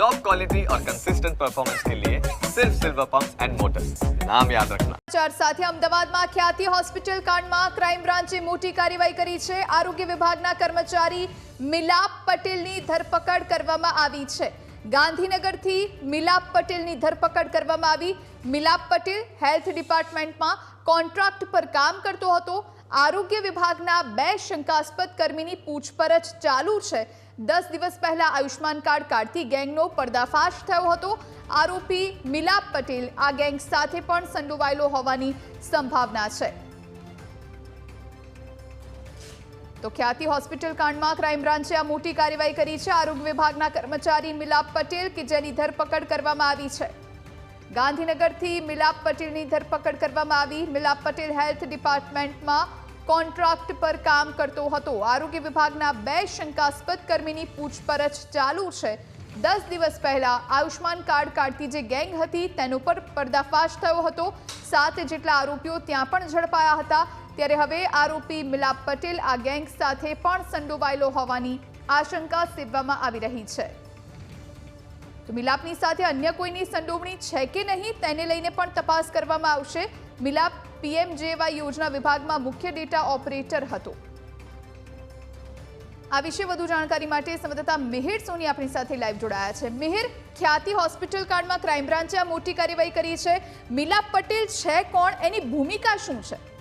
Top quality और consistent performance के लिए सिर्फ सिल्वर पंप एंड मोटर्स नाम याद रखना સમાચાર સાથે અમદાવાદમાં ખ્યાતિ હોસ્પિટલ કાંડમાં ક્રાઇમ બ્રાન્ચે મોટી કાર્યવાહી કરી છે આરોગ્ય વિભાગના કર્મચારી મિલાપ પટેલની ધરપકડ કરવામાં આવી છે ગાંધીનગરથી મિલાપ પટેલની ધરપકડ કરવામાં આવી મિલાપ પટેલ હેલ્થ ડિપાર્ટમેન્ટમાં કોન્ટ્રાક્ટ પર કામ કરતો હતો આરોગ્ય વિભાગના બે શંકાસ્પદ કર્મીની પૂછપરછ ચાલુ છે. દસ દિવસ પહેલા આયુષ્માન કાર્ડ કાઢતી ગેંગનો પર્દાફાશ થયો હતો. આરોપી મિલાપ પટેલ આ ગેંગ સાથે પણ સંડોવાયેલો હોવાની સંભાવના છે. તો ખ્યાતિ હોસ્પિટલ કાંડમાં ક્રાઇમ બ્રાન્ચે આ મોટી કાર્યવાહી કરી છે. આરોગ્ય વિભાગના કર્મચારી મિલાપ પટેલ કે જેની ધરપકડ કરવામાં આવી છે. ગાંધીનગરથી મિલાપ પટેલની ધરપકડ કરવામાં આવી. મિલાપ પટેલ હેલ્થ ડિપાર્ટમેન્ટમાં કોન્ટ્રાક્ટ પર કામ કરતો હતો. આરોગ્ય વિભાગના બે શંકાસ્પદ કર્મીની પૂછપરછ ચાલુ છે. દસ દિવસ પહેલા આયુષ્માન કાર્ડ કાઢતી જે ગેંગ હતી તેનો પર પર્દાફાશ થયો હતો. સાત જેટલા આરોપીઓ ત્યાં પણ ઝડપાયા હતા. ત્યારે હવે આરોપી મિલાપ પટેલ આ ગેંગ સાથે પણ સંડોવાયેલો હોવાની આશંકા સેવવામાં આવી રહી છે. તો મિલાપની સાથે અન્ય કોઈની સંડોવણી છે કે નહીં તેને લઈને પણ તપાસ કરવામાં આવશે. મિલાપ પીએમજેવાય યોજના વિભાગમાં મુખ્ય ડેટા ઓપરેટર હતો. આ વિશે વધુ જાણકારી માટે સંવાદદાતા મિહિર સોની આપણી સાથે લાઈવ જોડાયા છે. મિહિર, ખ્યાતિ હોસ્પિટલ કાંડમાં ક્રાઇમ બ્રાન્ચે આ મોટી કાર્યવાહી કરી છે. મિલાપ પટેલ છે કોણ? એની ભૂમિકા શું છે?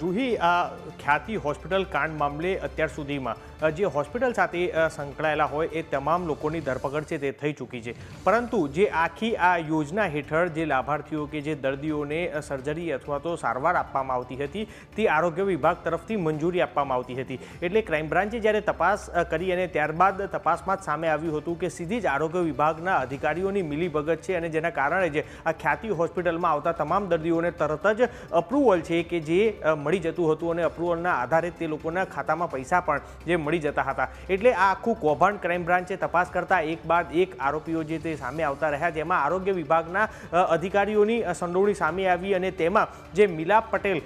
જુહી આ ખ્યાતિ હોસ્પિટલ કાંડ મામલે અત્યાર સુધીમાં જે હોસ્પિટલ સાથે સંકળાયેલા હોય એ તમામ લોકોની ધરપકડ છે તે થઈ ચૂકી છે. પરંતુ જે આખી આ યોજના હેઠળ જે લાભાર્થીઓ કે જે દર્દીઓને સર્જરી અથવા તો સારવાર આપવામાં આવતી હતી, તે આરોગ્ય વિભાગ તરફથી મંજૂરી આપવામાં આવતી હતી. એટલે ક્રાઇમ બ્રાન્ચે જ્યારે તપાસ કરી અને ત્યારબાદ તપાસમાં જ સામે આવ્યું હતું કે સીધી જ આરોગ્ય વિભાગના અધિકારીઓની મિલીભગત છે અને જેના કારણે જે આ ખ્યાતિ હોસ્પિટલમાં આવતા તમામ દર્દીઓને તરત જ અપ્રુવલ છે કે જે મળી જતું હતું અને અપ્રુવલના આધારે તે લોકોના ખાતામાં પૈસા પણ જે મળી જતા હતા. એટલે આ આખું કૌભાંડ ક્રાઇમ બ્રાન્ચે તપાસ કરતા એક બાદ એક આરોપીઓ જે તે સામે આવતા રહ્યા, જેમાં આરોગ્ય વિભાગના અધિકારીઓની સંડોવણી સામે આવી અને તેમાં જે મિલાપ પટેલ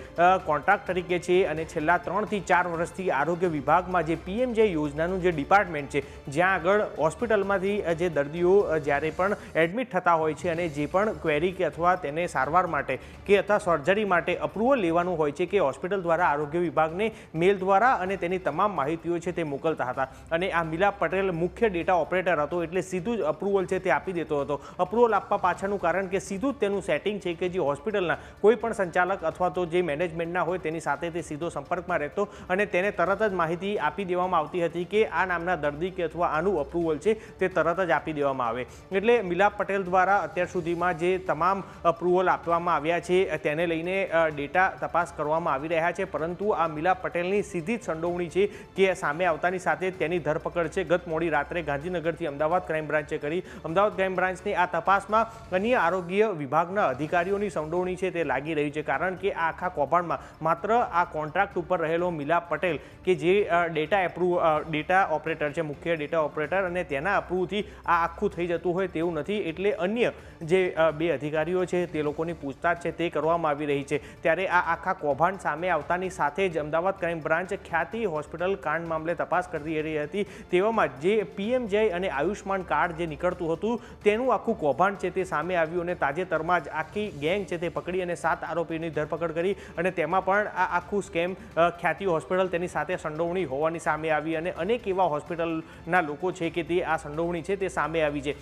કોન્ટ્રાક્ટ તરીકે છે અને છેલ્લા ત્રણથી ચાર વર્ષથી આરોગ્ય વિભાગમાં જે પીએમજે યોજનાનું જે ડિપાર્ટમેન્ટ છે, જ્યાં આગળ હોસ્પિટલમાંથી જે દર્દીઓ જ્યારે પણ એડમિટ થતા હોય છે અને જે પણ ક્વેરી કે અથવા તેને સારવાર માટે કે અથવા સર્જરી માટે અપ્રુવલ લેવાનું હોય છે કે હોસ્પિટલ દ્વારા આરોગ્ય વિભાગને મેલ દ્વારા અને તેની તમામ માહિતીઓ છે તે મોકલતા હતા. અને આ મિલાપ પટેલ મુખ્ય ડેટા ઓપરેટર હતો એટલે સીધું જ અપ્રુવલ છે તે આપી દેતો હતો. અપ્રુવલ આપવા પાછળનું કારણ કે સીધું જ તેનું સેટિંગ છે કે જે હોસ્પિટલના કોઈ પણ સંચાલક અથવા તો જે મેનેજમેન્ટના હોય તેની સાથે તે સીધો સંપર્કમાં રહેતો અને તેને તરત જ માહિતી આપી દેવામાં આવતી હતી કે આ નામના દર્દી કે અથવા આનું અપ્રુવલ છે તે તરત જ આપી દેવામાં આવે. એટલે મિલાપ પટેલ દ્વારા અત્યાર સુધીમાં જે તમામ અપ્રુવલ આપવામાં આવ્યા છે, તેને લઈને ડેટા તપાસ કરવામાં આવી રહ્યા છે, પરંતુ આ મીલા પટેલની સીધી જ સંડોવણી છે કે સામે આવતાની સાથે તેની ધરપકડ છે. ગત મોડી રાત્રે ગાંધીનગરથી અમદાવાદ ક્રાઇમ બ્રાન્ચે કરી. અમદાવાદ ક્રાઇમ બ્રાન્ચની આ તપાસમાં અન્ય આરોગ્ય વિભાગના અધિકારીઓની સંડોવણી છે તે લાગી રહી છે, કારણ કે આ આખા કૌભાંડમાં માત્ર આ કોન્ટ્રાક્ટ ઉપર રહેલો મીલા પટેલ કે જે ડેટા એપ્રુવ ડેટા ઓપરેટર છે, મુખ્ય ડેટા ઓપરેટર અને તેના અપ્રુવથી આ આખું થઈ જતું હોય તેવું નથી. એટલે અન્ય જે બે અધિકારીઓ છે તે લોકોની પૂછતાછ છે તે કરવામાં આવી રહી છે. ત્યારે આ આખા કૌભાંડ સામે આવતાની સાથે જ Ahmedabad crime branch Khyati hospital કાંડ મામલે તપાસ કરી રહી હતી. તેવામાં જે પીએમજે અને આયુષ્માન કાર્ડ જે નીકળતું હતું, તેનું આખું કૌભાંડ છે તે સામે આવ્યું અને તાજેતરમાં જ આખી ગેંગ છે તે પકડી અને સાત આરોપીની ધરપકડ કરી અને તેમાં પણ આ આખું સ્કેમ ખ્યાતિ હોસ્પિટલ તેની સાથે સંડોવણી હોવાની સામે આવી અને અનેક એવા હોસ્પિટલના લોકો છે કે તે આ સંડોવણી છે તે સામે આવી છે.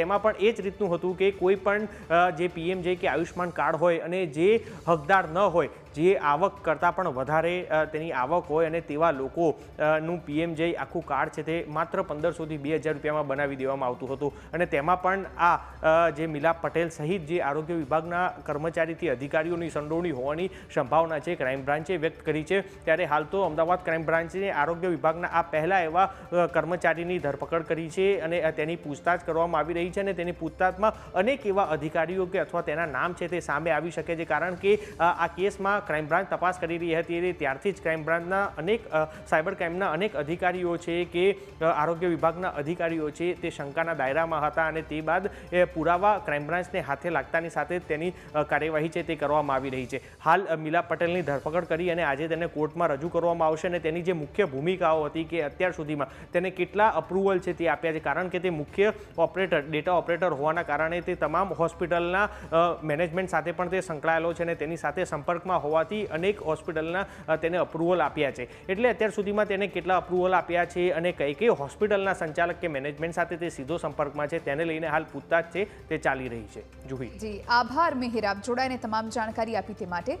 તેમાં પણ એ જ રીતનું હતું કે કોઈ પણ જે પીએમજે કે આયુષ્માન કાર્ડ હોય અને જે હકદાર ન હોય જે આવક કરતાં પણ વધારે તેની આવક હોય અને તેવા લોકોનું પીએમ જે આખું કાર્ડ છે તે માત્ર પંદરસોથી બે હજાર રૂપિયામાં બનાવી દેવામાં આવતું હતું. અને તેમાં પણ આ જે મિલાપ પટેલ સહિત જે આરોગ્ય વિભાગના કર્મચારીથી અધિકારીઓની સંડોવણી હોવાની સંભાવના છે, ક્રાઇમ બ્રાન્ચે વ્યક્ત કરી છે. ત્યારે હાલ તો અમદાવાદ ક્રાઇમ બ્રાન્ચે આરોગ્ય વિભાગના આ પહેલાં એવા કર્મચારીની ધરપકડ કરી છે અને તેની પૂછતાછ કરવામાં આવી રહી છે અને તેની પૂછતાછમાં અનેક એવા અધિકારીઓ કે અથવા તેના નામ છે તે સામે આવી શકે છે. કારણ કે આ કેસમાં ક્રાઇમ બ્રાન્ચ તપાસ કરી રહી હતી અને ત્યારથી જ ક્રાઇમ બ્રાન્ચના અનેક સાયબર ક્રાઇમના અનેક અધિકારીઓ છે કે આરોગ્ય વિભાગના અધિકારીઓ છે તે શંકાના દાયરામાં હતા અને તે બાદ પુરાવા ક્રાઇમ બ્રાન્ચને હાથે લાગતાની સાથે તેની કાર્યવાહી છે તે કરવામાં આવી રહી છે. હાલ મીલા પટેલની ધરપકડ કરી અને આજે તેને કોર્ટમાં રજૂ કરવામાં આવશે અને તેની જે મુખ્ય ભૂમિકાઓ હતી કે અત્યાર સુધીમાં તેને કેટલા અપ્રુવલ છે તે આપ્યા છે. કારણ કે તે મુખ્ય ઓપરેટર ડેટા ઓપરેટર હોવાના કારણે તે તમામ હોસ્પિટલના મેનેજમેન્ટ સાથે પણ તે સંકળાયેલો છે અને તેની સાથે સંપર્કમાં હોવાથી અનેક હોસ્પિટલના તેને અપ્રુવલ આપ્યા છે. એટલે અત્યાર સુધીમાં તેને કેટલા અપ્રુવલ આપ્યા છે અને કઈ કઈ હોસ્પિટલના સંચાલક કે મેનેજમેન્ટ સાથે તે સીધો સંપર્કમાં છે, તેને લઈને હાલ પૂછતાછ છે, તે ચાલી રહી છે. જુહી જી, આભાર મિહિર આપ જોડાઈને તમામ જાણકારી આપી તે માટે